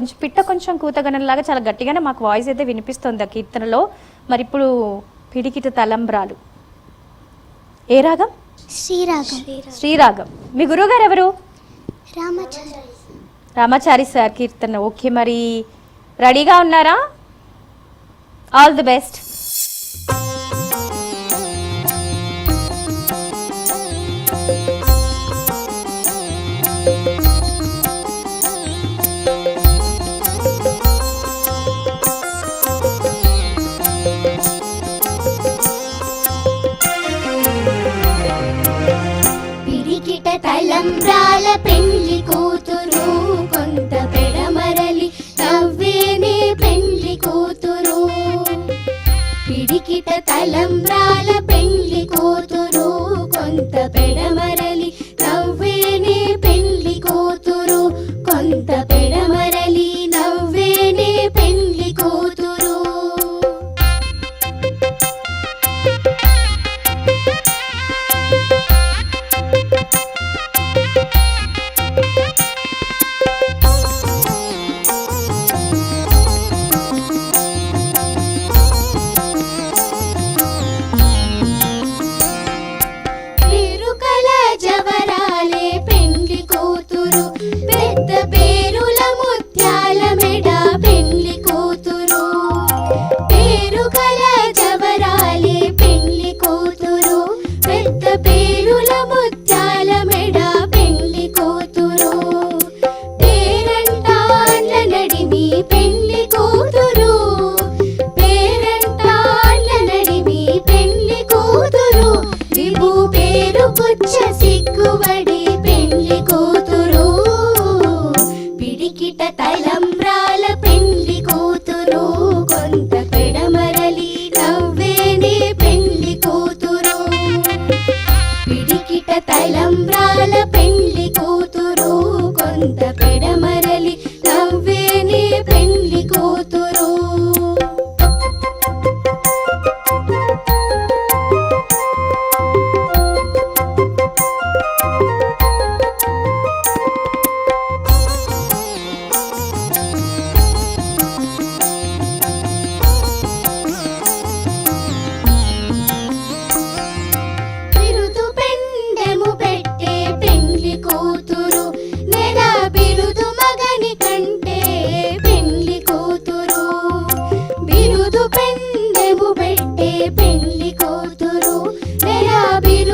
కొంచెం పిట్ట కొంచెం కూతగనంలాగా చాలా గట్టిగానే మాకు వాయిస్ అయితే వినిపిస్తుంది ఆ కీర్తనలో. మరి ఇప్పుడు పిడికిట తలంబ్రాలు. ఏ రాగం? శ్రీరాగం. శ్రీరాగం. మీ గురువుగారు ఎవరు? రామాచారి. రామాచారి సార్ కీర్తన. ఓకే మరి రెడీగా ఉన్నారా? ఆల్ ది బెస్ట్ తలంబ్రాల పెళ్ళి కూతురు కొంత పెడమరలి నవ్వేనే పెళ్ళి కూతురు. పిడికిట తలం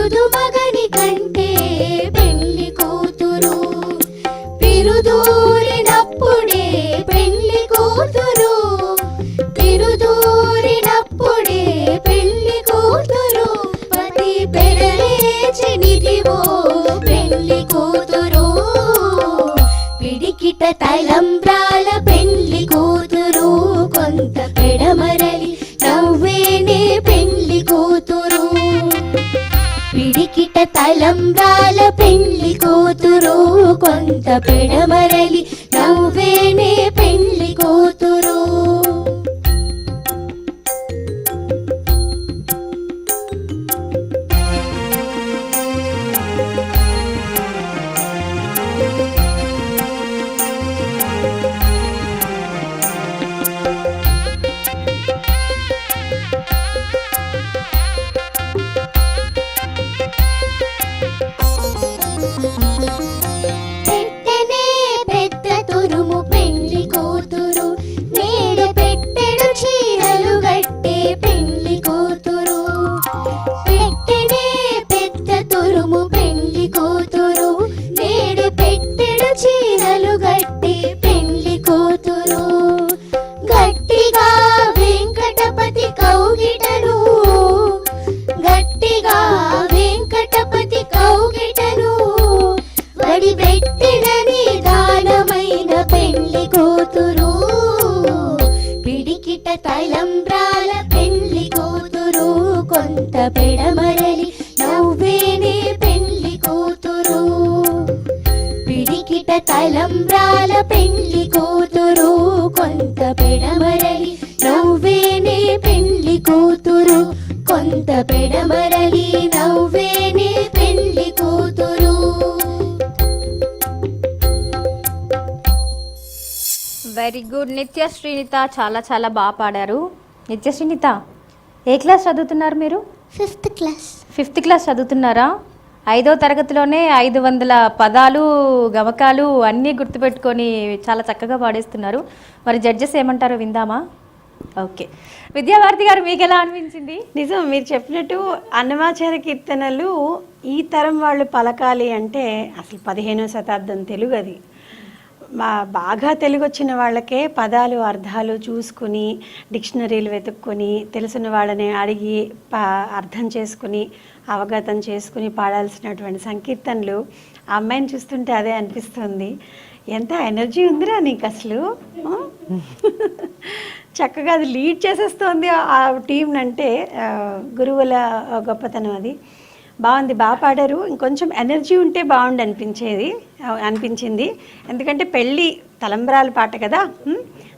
শুধু বাগ తలంబ్రాల పెళ్ళి కూతురు కొంత పెడమరలి తలంబ్రాల పెళ్ళి కూతురు కొంత పెడమరలి నవ్వేనే పెళ్ళి కూతురు. కొంత పెడమరలి నవ్వేనే పెళ్ళి కూతురు. వెరీ గుడ్ నిత్య శ్రీనిత చాలా చాలా బాగా పాడారు. నిత్య శ్రీనిత ఏ క్లాస్ చదువుతున్నారు మీరు? ఫిఫ్త్ క్లాస్ ఫిఫ్త్ క్లాస్ చదువుతున్నారా? ఐదో తరగతిలోనే ఐదు వందల పదాలు గమకాలు అన్నీ గుర్తుపెట్టుకొని చాలా చక్కగా పాడేస్తున్నారు. మరి జడ్జెస్ ఏమంటారో విందామా? ఓకే. విద్యాభారతి గారు మీకు ఎలా అనిపించింది? నిజం మీరు చెప్పినట్టు అన్నమాచార్య కీర్తనలు ఈ తరం వాళ్ళు పలకాలి అంటే అసలు పదిహేనో శతాబ్దం తెలుగు అది మా బాగా తెలుగు వచ్చిన వాళ్ళకే పదాలు అర్థాలు చూసుకుని డిక్షనరీలు వెతుక్కొని తెలిసిన వాళ్ళని అడిగి ప అర్థం చేసుకుని అవగతం చేసుకుని పాడాల్సినటువంటి సంకీర్తనలు ఆ అమ్మాయిని చూస్తుంటే అదే అనిపిస్తుంది. ఎంత ఎనర్జీ ఉందిరా నీకు అసలు చక్కగా అది లీడ్ చేసేస్తోంది ఆ టీం అంటే గురువుల గొప్పతనం అది. బాగుంది బాగా పాడారు. ఇంకొంచెం ఎనర్జీ ఉంటే బాగుండి అనిపించేది అనిపించింది. ఎందుకంటే పెళ్ళి తలంబ్రాల పాట కదా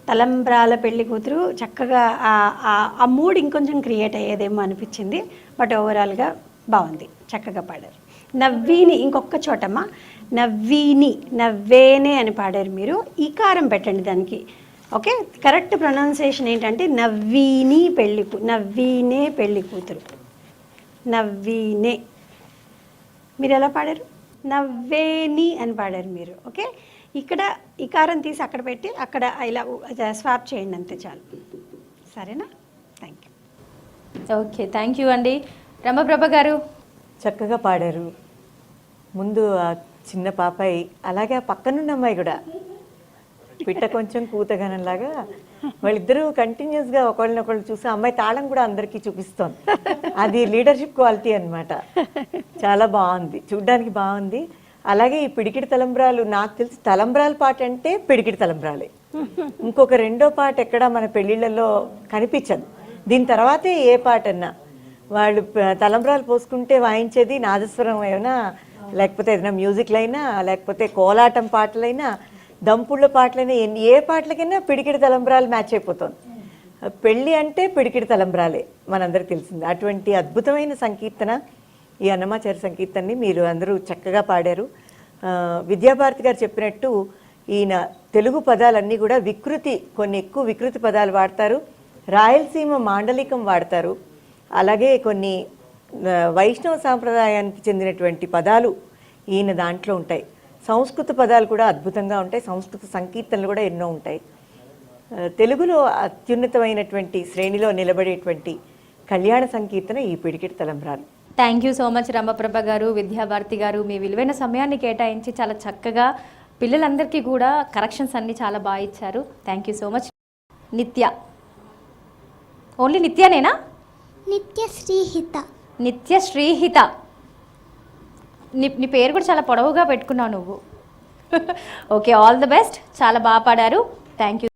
తలంబ్రాల పెళ్ళి కూతురు చక్కగా ఆ- మూడ్ ఇంకొంచెం క్రియేట్ అయ్యేదేమో అనిపించింది. బట్ ఓవరాల్గా బాగుంది చక్కగా పాడారు. నవ్వీని ఇంకొక చోటమ్మా నవ్వీని నవ్వేనే అని పాడారు మీరు. ఈకారం పెట్టండి దానికి ఓకే? కరెక్ట్ ప్రొనౌన్సియేషన్ ఏంటంటే నవ్వీని పెళ్ళి నవ్వీనే పెళ్ళి కూతురు. నవ్వీనే. మీరు ఎలా పాడారు? నవ్వేని అని పాడారు మీరు ఓకే? ఇక్కడ ఇకారం తీసి అక్కడ పెట్టి అక్కడ ఇలా స్వాప్ చేయండి అంతే చాలు. సరేనా? Thank you okay thank you అండి. రమప్రభ గారు. చక్కగా పాడారు. ముందు ఆ చిన్న పాపాయి అలాగే ఆ పక్కనున్న అమ్మాయి కూడా. పిట్ట కొంచెం కూతగనంలాగా వాళ్ళిద్దరూ కంటిన్యూస్గా ఒకళ్ళనొకళ్ళు చూసి అమ్మాయి తాళం కూడా అందరికీ చూపిస్తోంది అది లీడర్షిప్ క్వాలిటీ అన్నమాట. చాలా బాగుంది. చూడ్డానికి బాగుంది. అలాగే ఈ పిడికిడి తలంబ్రాలు నాకు తెలిసి తలంబ్రాల పాట అంటే పిడికిడి తలంబ్రాలే. ఇంకొక రెండో పాట ఎక్కడ మన పెళ్ళిళ్ళలో కనిపించదు. దీని తర్వాతే ఏ పాట అన్నా. వాళ్ళు తలంబ్రాలు పోసుకుంటే వాయించేది నాదస్వరం అయినా లేకపోతే ఏదైనా మ్యూజిక్లైనా లేకపోతే కోలాటం పాటలైనా దంపుళ్ళ పాటలనే ఎన్ని ఏ పాటలకైనా పిడికిడి తలంబ్రాలు మ్యాచ్ అయిపోతుంది పెళ్ళి అంటే పిడికిడి తలంబ్రాలే మనందరికి తెలిసింది. అటువంటి అద్భుతమైన సంకీర్తన ఈ అన్నమాచారి సంకీర్తనని మీరు అందరూ చక్కగా పాడారు. విద్యాభారతి గారు చెప్పినట్టు ఈయన తెలుగు పదాలన్నీ కూడా వికృతి కొన్ని ఎక్కువ వికృతి పదాలు వాడతారు. రాయలసీమ మాండలికం వాడతారు. అలాగే కొన్ని వైష్ణవ సాంప్రదాయానికి చెందినటువంటి పదాలు ఈయన దాంట్లో ఉంటాయి. సంస్కృత పదాలు కూడా అద్భుతంగా ఉంటాయి. సంస్కృత సంకీర్తనలు కూడా ఎన్నో ఉంటాయి. తెలుగులో అత్యున్నతమైనటువంటి శ్రేణిలో నిలబడేటువంటి కళ్యాణ సంకీర్తన ఈ పిడికిటి తలంబ్రాలు thank you so much Ramaprabha garu Vidyabharati garu. మీ విలువైన సమయాన్ని కేటాయించి చాలా చక్కగా పిల్లలందరికీ కూడా కరెక్షన్స్ అన్నీ చాలా బాగా ఇచ్చారు. Thank you so much Nitya. Only నిత్యనేనా? Nitya Srihitha. నిత్య శ్రీహిత. నీ నీ పేరు కూడా చాలా పొడవుగా పెట్టుకున్నావు నువ్వు. ఓకే ఆల్ ద బెస్ట్ చాలా బాగా పాడారు. Thank you